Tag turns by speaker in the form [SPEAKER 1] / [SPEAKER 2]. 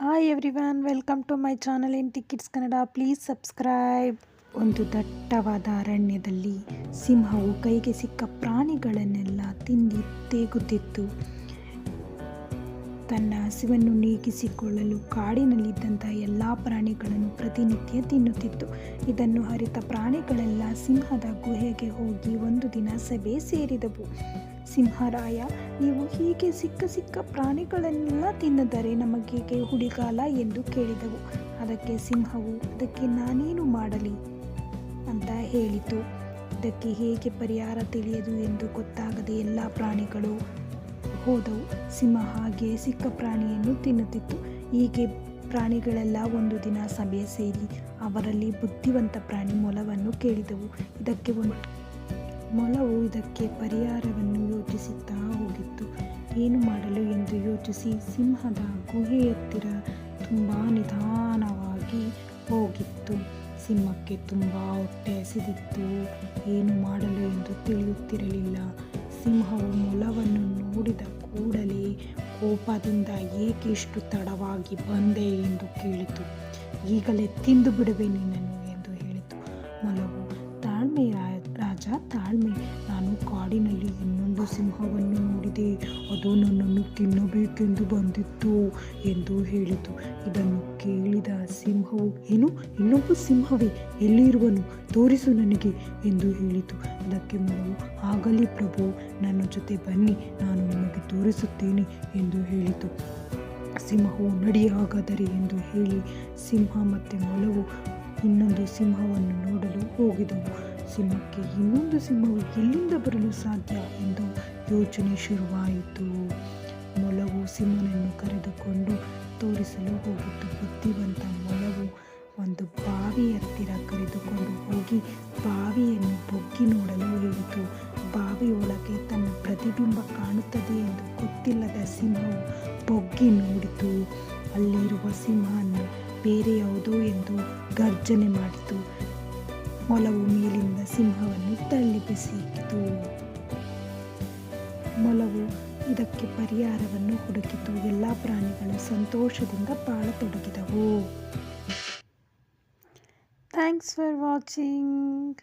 [SPEAKER 1] Hi everyone welcome to my channel in tickets Kannada please subscribe ಒಂದು ದಟ್ಟವಾದ ಅರಣ್ಯದಲ್ಲಿ ಸಿಂಹವು ಕೈಗೆ ಸಿಕ್ಕ ಪ್ರಾಣಿಗಳನ್ನೆಲ್ಲ ತಿಂದಿ ತೇಗುತ್ತಿತ್ತು. ತನ್ನ ಹಸಿವನ್ನು ನೀಗಿಸಿಕೊಳ್ಳಲು ಕಾಡಿನಲ್ಲಿದ್ದಂಥ ಎಲ್ಲ ಪ್ರಾಣಿಗಳನ್ನು ಪ್ರತಿನಿತ್ಯ ತಿನ್ನುತ್ತಿತ್ತು. ಇದನ್ನು ಅರಿತ ಪ್ರಾಣಿಗಳೆಲ್ಲ ಸಿಂಹದ ಗುಹೆಗೆ ಹೋಗಿ ಒಂದು ದಿನ ಸಭೆ ಸೇರಿದವು. ಸಿಂಹರಾಯ, ನೀವು ಹೀಗೆ ಸಿಕ್ಕ ಸಿಕ್ಕ ಪ್ರಾಣಿಗಳನ್ನೆಲ್ಲ ತಿನ್ನದರೆ ನಮಗೆ ಹುಡಿಗಾಲ ಎಂದು ಕೇಳಿದವು. ಅದಕ್ಕೆ ಸಿಂಹವು, ಅದಕ್ಕೆ ನಾನೇನು ಮಾಡಲಿ ಅಂತ ಹೇಳಿತು. ಇದಕ್ಕೆ ಹೇಗೆ ಪರಿಹಾರ ತಿಳಿಯದು ಎಂದು ಗೊತ್ತಾಗದೆ ಎಲ್ಲ ಪ್ರಾಣಿಗಳು ಹೋದವು. ಸಿಂಹ ಹಾಗೆ ಸಿಕ್ಕ ಪ್ರಾಣಿಯನ್ನು ತಿನ್ನುತ್ತಿತ್ತು. ಹೀಗೆ ಪ್ರಾಣಿಗಳೆಲ್ಲ ಒಂದು ದಿನ ಸಭೆ ಸೇರಿ ಅವರಲ್ಲಿ ಬುದ್ಧಿವಂತ ಪ್ರಾಣಿ ಮೊಲವನ್ನು ಕೇಳಿದವು. ಇದಕ್ಕೆ ಒಂದು ಮೊಲವು ಇದಕ್ಕೆ ಪರಿಹಾರವನ್ನು ಯೋಚಿಸುತ್ತಾ ಹೋಗಿತ್ತು. ಏನು ಮಾಡಲು ಎಂದು ಯೋಚಿಸಿ ಸಿಂಹದ ಗುಹೆಯತ್ತಿರ ತುಂಬ ನಿಧಾನವಾಗಿ ಹೋಗಿತ್ತು. ಸಿಂಹಕ್ಕೆ ತುಂಬ ಹೊಟ್ಟೆ ಹಸಿದಿತ್ತು. ಏನು ಮಾಡಲು ಎಂದು ತಿಳಿಯುತ್ತಿರಲಿಲ್ಲ. ಸಿಂಹವು ಕೋಪದಿಂದ ಏಕಿಷ್ಟು ತಡವಾಗಿ ಬಂದೆ ಎಂದು ಕೇಳಿತು. ಈಗಲೇ ತಿಂದು ಬಿಡುವೆ ನಿನ್ನನ್ನು ಎಂದು ಹೇಳಿತು. ಮೊಲವು ತಾಳ್ಮೆ ತಾಳ್ಮೆ. ನಾನು ಕಾಡಿನಲ್ಲಿ ಇನ್ನೊಂದು ಸಿಂಹವನ್ನು ನೋಡಿದೆ. ಅದು ನನ್ನನ್ನು ತಿನ್ನಬೇಕೆಂದು ಬಂದಿತ್ತು ಎಂದು ಹೇಳಿತು. ಇದನ್ನು ಕೇಳಿದ ಸಿಂಹವು, ಏನು? ಇನ್ನೊಬ್ಬ ಸಿಂಹವೇ? ಎಲ್ಲಿರುವನು? ತೋರಿಸು ನನಗೆ ಎಂದು ಹೇಳಿತು. ಅದಕ್ಕೆ ಮಗು, ಆಗಲಿ ಪ್ರಭು, ನನ್ನ ಜೊತೆ ಬನ್ನಿ. ನಾನು ನಿಮಗೆ ತೋರಿಸುತ್ತೇನೆ ಎಂದು ಹೇಳಿತು. ಸಿಂಹವು ನಡಿ ಹಾಗಾದರೆ ಎಂದು ಹೇಳಿ, ಸಿಂಹ ಮತ್ತು ಮೊಲವು ಇನ್ನೊಂದು ಸಿಂಹವನ್ನು ನೋಡಲು ಹೋಗಿದವು. ಸಿಂಹಕ್ಕೆ ಇನ್ನೊಂದು ಸಿಂಹವು ಎಲ್ಲಿಂದ ಬರಲು ಸಾಧ್ಯ ಎಂದು ಯೋಚನೆ ಶುರುವಾಯಿತು. ಮೊಲವು ಸಿಂಹನನ್ನು ಕರೆದುಕೊಂಡು ತೋರಿಸಲು ಹೋಗಿತ್ತು. ಬುದ್ಧಿವಂತ ಮೊಲವು ಒಂದು ಬಾವಿ ಹತ್ತಿರ ಕರೆದುಕೊಂಡು ಹೋಗಿ ಬಾವಿಯನ್ನು ಬೊಗ್ಗಿ ನೋಡಲು ಹೇಳಿತು. ಬಾವಿಯೊಳಗೆ ತನ್ನ ಪ್ರತಿಬಿಂಬ ಕಾಣುತ್ತದೆ ಎಂದು ಗೊತ್ತಿಲ್ಲದ ಸಿಂಹವು ಬೊಗ್ಗಿ ನೋಡಿತು. ಅಲ್ಲಿರುವ ಸಿಂಹವನ್ನು ಬೇರೆ ಯಾವುದೋ ಎಂದು ಗರ್ಜನೆ ಮಾಡಿತು. ಮೊಲವು ಮೇಲಿಂದ ಸಿಂಹವನ್ನು ತಳ್ಳಿ ಮೊಲವು ಇದಕ್ಕೆ ಪರಿಹಾರವನ್ನು ಹುಡುಕಿತು. ಎಲ್ಲ ಪ್ರಾಣಿಗಳು ಸಂತೋಷದಿಂದ ಬಾಳತೊಡಗಿದವು. Thanks for watching